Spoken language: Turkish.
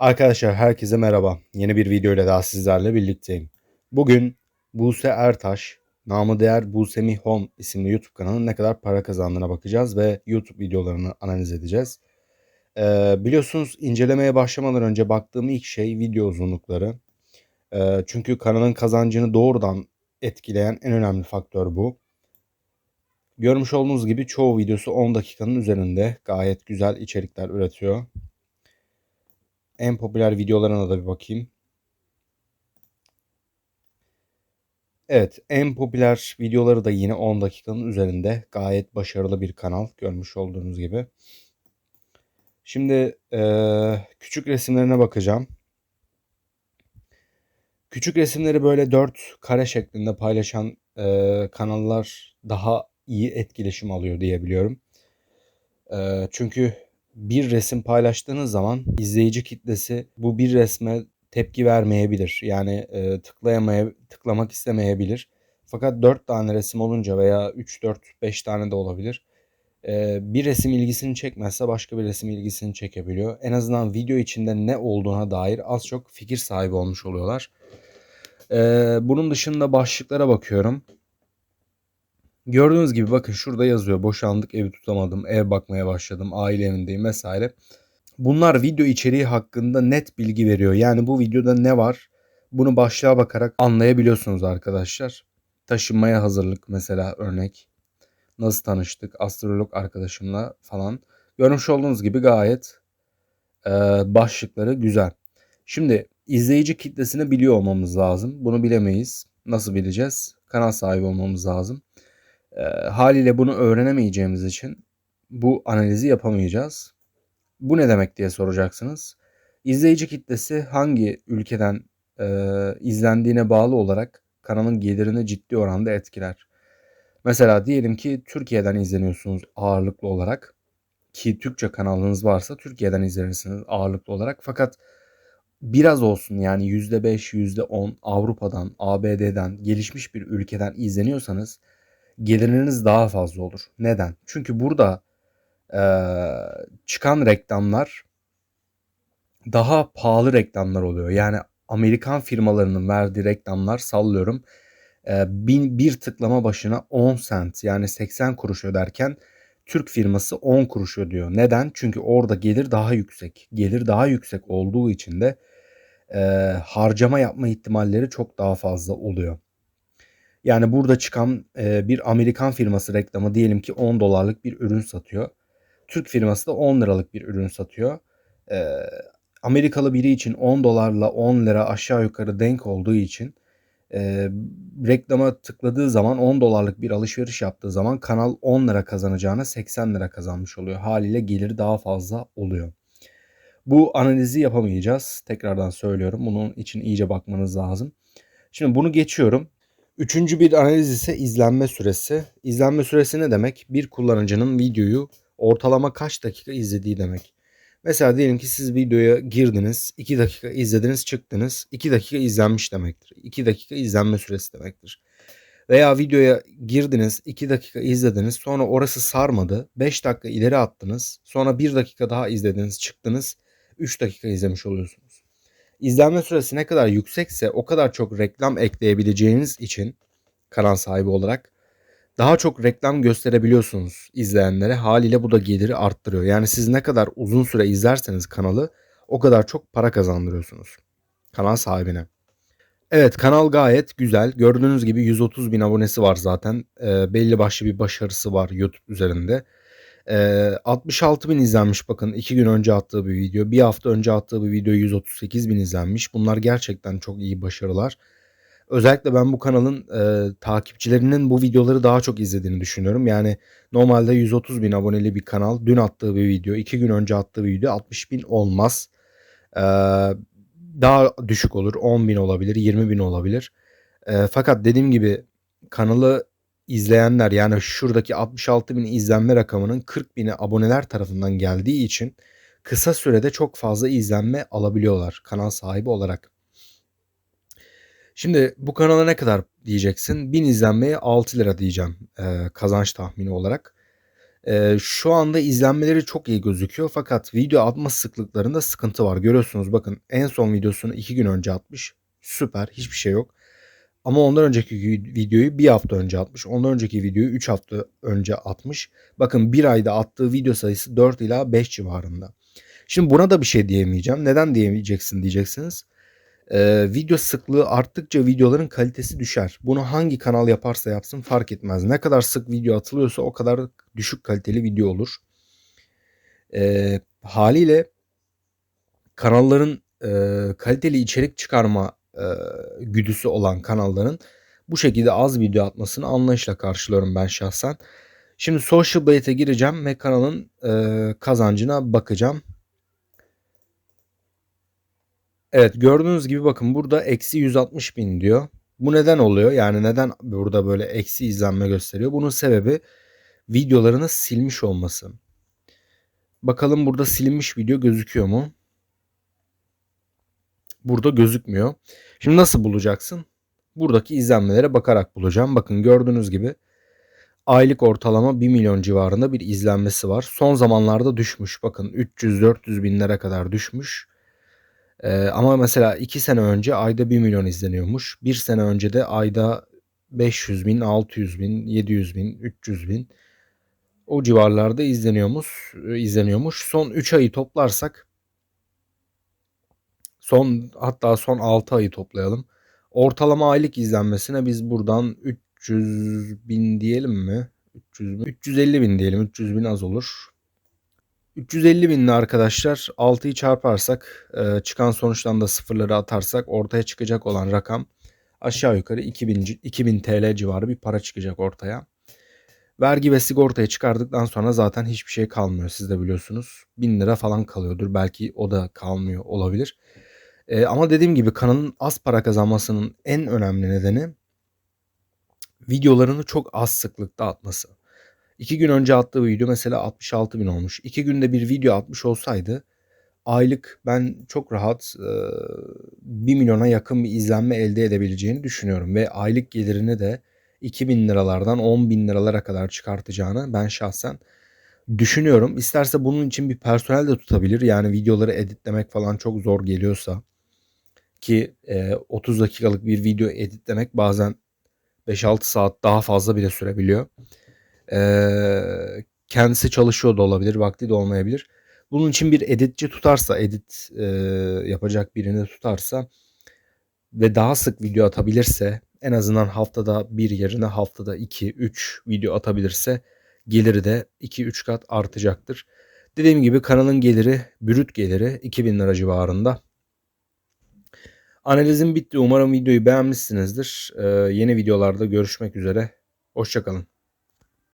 Arkadaşlar herkese merhaba. Yeni bir video ile daha sizlerle birlikteyim. Bugün Buse Ertaş, namı değer Buse Mihon isimli YouTube kanalının ne kadar para kazandığına bakacağız ve YouTube videolarını analiz edeceğiz. Ee, biliyorsunuz incelemeye başlamadan önce baktığım ilk şey video uzunlukları. Ee, çünkü kanalın kazancını doğrudan etkileyen en önemli faktör bu. Görmüş olduğunuz gibi çoğu videosu 10 dakikanın üzerinde gayet güzel içerikler üretiyor. En popüler videolarına da bir bakayım. Evet, en popüler videoları da yine 10 dakikanın üzerinde. Gayet başarılı bir kanal görmüş olduğunuz gibi. Şimdi e, küçük resimlerine bakacağım. Küçük resimleri böyle 4 kare şeklinde paylaşan e, kanallar daha iyi etkileşim alıyor diyebiliyorum. E, çünkü bir resim paylaştığınız zaman izleyici kitlesi bu bir resme tepki vermeyebilir. Yani e, tıklayamaya tıklamak istemeyebilir. Fakat 4 tane resim olunca veya 3 4 5 tane de olabilir. E, bir resim ilgisini çekmezse başka bir resim ilgisini çekebiliyor. En azından video içinde ne olduğuna dair az çok fikir sahibi olmuş oluyorlar. E, bunun dışında başlıklara bakıyorum. Gördüğünüz gibi bakın şurada yazıyor. Boşandık, evi tutamadım, ev bakmaya başladım, aile evindeyim vesaire. Bunlar video içeriği hakkında net bilgi veriyor. Yani bu videoda ne var? Bunu başlığa bakarak anlayabiliyorsunuz arkadaşlar. Taşınmaya hazırlık mesela örnek. Nasıl tanıştık? Astrolog arkadaşımla falan. Görmüş olduğunuz gibi gayet e, başlıkları güzel. Şimdi izleyici kitlesini biliyor olmamız lazım. Bunu bilemeyiz. Nasıl bileceğiz? Kanal sahibi olmamız lazım. E, haliyle bunu öğrenemeyeceğimiz için bu analizi yapamayacağız. Bu ne demek diye soracaksınız. İzleyici kitlesi hangi ülkeden e, izlendiğine bağlı olarak kanalın gelirini ciddi oranda etkiler. Mesela diyelim ki Türkiye'den izleniyorsunuz ağırlıklı olarak ki Türkçe kanalınız varsa Türkiye'den izlenirsiniz ağırlıklı olarak. Fakat biraz olsun yani %5, %10 Avrupa'dan, ABD'den, gelişmiş bir ülkeden izleniyorsanız geliriniz daha fazla olur. Neden? Çünkü burada e, çıkan reklamlar daha pahalı reklamlar oluyor. Yani Amerikan firmalarının verdiği reklamlar sallıyorum bin, bir tıklama başına 10 cent yani 80 kuruş öderken Türk firması 10 kuruş ödüyor. Neden? Çünkü orada gelir daha yüksek. Gelir daha yüksek olduğu için de e, harcama yapma ihtimalleri çok daha fazla oluyor. Yani burada çıkan e, bir Amerikan firması reklamı diyelim ki 10 dolarlık bir ürün satıyor. Türk firması da 10 liralık bir ürün satıyor. E, Amerikalı biri için 10 dolarla 10 lira aşağı yukarı denk olduğu için e, reklama tıkladığı zaman 10 dolarlık bir alışveriş yaptığı zaman kanal 10 lira kazanacağına 80 lira kazanmış oluyor. Haliyle geliri daha fazla oluyor. Bu analizi yapamayacağız. Tekrardan söylüyorum. Bunun için iyice bakmanız lazım. Şimdi bunu geçiyorum. Üçüncü bir analiz ise izlenme süresi. İzlenme süresi ne demek? Bir kullanıcının videoyu ortalama kaç dakika izlediği demek. Mesela diyelim ki siz videoya girdiniz, 2 dakika izlediniz, çıktınız. 2 dakika izlenmiş demektir. 2 dakika izlenme süresi demektir. Veya videoya girdiniz, 2 dakika izlediniz, sonra orası sarmadı. 5 dakika ileri attınız, sonra 1 dakika daha izlediniz, çıktınız. 3 dakika izlemiş oluyorsunuz izlenme süresi ne kadar yüksekse o kadar çok reklam ekleyebileceğiniz için kanal sahibi olarak daha çok reklam gösterebiliyorsunuz izleyenlere. Haliyle bu da geliri arttırıyor. Yani siz ne kadar uzun süre izlerseniz kanalı o kadar çok para kazandırıyorsunuz kanal sahibine. Evet kanal gayet güzel. Gördüğünüz gibi 130 bin abonesi var zaten. E, belli başlı bir başarısı var YouTube üzerinde. Ee, 66 bin izlenmiş bakın 2 gün önce attığı bir video. Bir hafta önce attığı bir video 138 bin izlenmiş. Bunlar gerçekten çok iyi başarılar. Özellikle ben bu kanalın e, takipçilerinin bu videoları daha çok izlediğini düşünüyorum. Yani normalde 130 bin aboneli bir kanal. Dün attığı bir video, 2 gün önce attığı bir video 60 bin olmaz. Ee, daha düşük olur. 10 bin olabilir, 20 bin olabilir. E, fakat dediğim gibi kanalı izleyenler yani şuradaki 66 bin izlenme rakamının 40 bini aboneler tarafından geldiği için kısa sürede çok fazla izlenme alabiliyorlar kanal sahibi olarak. Şimdi bu kanala ne kadar diyeceksin? 1000 izlenmeye 6 lira diyeceğim e, kazanç tahmini olarak. Eee, şu anda izlenmeleri çok iyi gözüküyor fakat video atma sıklıklarında sıkıntı var. Görüyorsunuz bakın en son videosunu 2 gün önce atmış. Süper hiçbir şey yok. Ama ondan önceki videoyu bir hafta önce atmış. Ondan önceki videoyu 3 hafta önce atmış. Bakın bir ayda attığı video sayısı 4 ila 5 civarında. Şimdi buna da bir şey diyemeyeceğim. Neden diyemeyeceksin diyeceksiniz. Ee, video sıklığı arttıkça videoların kalitesi düşer. Bunu hangi kanal yaparsa yapsın fark etmez. Ne kadar sık video atılıyorsa o kadar düşük kaliteli video olur. Ee, haliyle kanalların e, kaliteli içerik çıkarma e, güdüsü olan kanalların bu şekilde az video atmasını anlayışla karşılıyorum ben şahsen. Şimdi Social Blade'e gireceğim ve kanalın e, kazancına bakacağım. Evet gördüğünüz gibi bakın burada eksi 160 bin diyor. Bu neden oluyor? Yani neden burada böyle eksi izlenme gösteriyor? Bunun sebebi videolarını silmiş olması. Bakalım burada silinmiş video gözüküyor mu? Burada gözükmüyor. Şimdi nasıl bulacaksın? Buradaki izlenmelere bakarak bulacağım. Bakın gördüğünüz gibi aylık ortalama 1 milyon civarında bir izlenmesi var. Son zamanlarda düşmüş. Bakın 300-400 binlere kadar düşmüş. Ee, ama mesela 2 sene önce ayda 1 milyon izleniyormuş. 1 sene önce de ayda 500 bin, 600 bin, 700 bin, 300 bin o civarlarda izleniyormuş. izleniyormuş. Son 3 ayı toplarsak son hatta son 6 ayı toplayalım. Ortalama aylık izlenmesine biz buradan 300 bin diyelim mi? 300 bin, 350 bin diyelim. 300 bin az olur. 350 binli arkadaşlar 6'yı çarparsak e, çıkan sonuçtan da sıfırları atarsak ortaya çıkacak olan rakam aşağı yukarı 2000, 2000 TL civarı bir para çıkacak ortaya. Vergi ve sigortayı çıkardıktan sonra zaten hiçbir şey kalmıyor siz de biliyorsunuz. 1000 lira falan kalıyordur belki o da kalmıyor olabilir. E, ama dediğim gibi kanalın az para kazanmasının en önemli nedeni videolarını çok az sıklıkta atması. İki gün önce attığı video mesela 66 bin olmuş. İki günde bir video atmış olsaydı aylık ben çok rahat e, 1 milyona yakın bir izlenme elde edebileceğini düşünüyorum. Ve aylık gelirini de 2000 liralardan 10 bin liralara kadar çıkartacağını ben şahsen düşünüyorum. İsterse bunun için bir personel de tutabilir. Yani videoları editlemek falan çok zor geliyorsa ki e, 30 dakikalık bir video editlemek bazen 5-6 saat daha fazla bile sürebiliyor. Ee, kendisi çalışıyor da olabilir, vakti de olmayabilir. Bunun için bir editçi tutarsa, edit e, yapacak birini tutarsa ve daha sık video atabilirse en azından haftada bir yerine haftada 2-3 video atabilirse geliri de 2-3 kat artacaktır. Dediğim gibi kanalın geliri, brüt geliri 2000 lira civarında. Analizim bitti. Umarım videoyu beğenmişsinizdir. Ee, yeni videolarda görüşmek üzere. Hoşçakalın.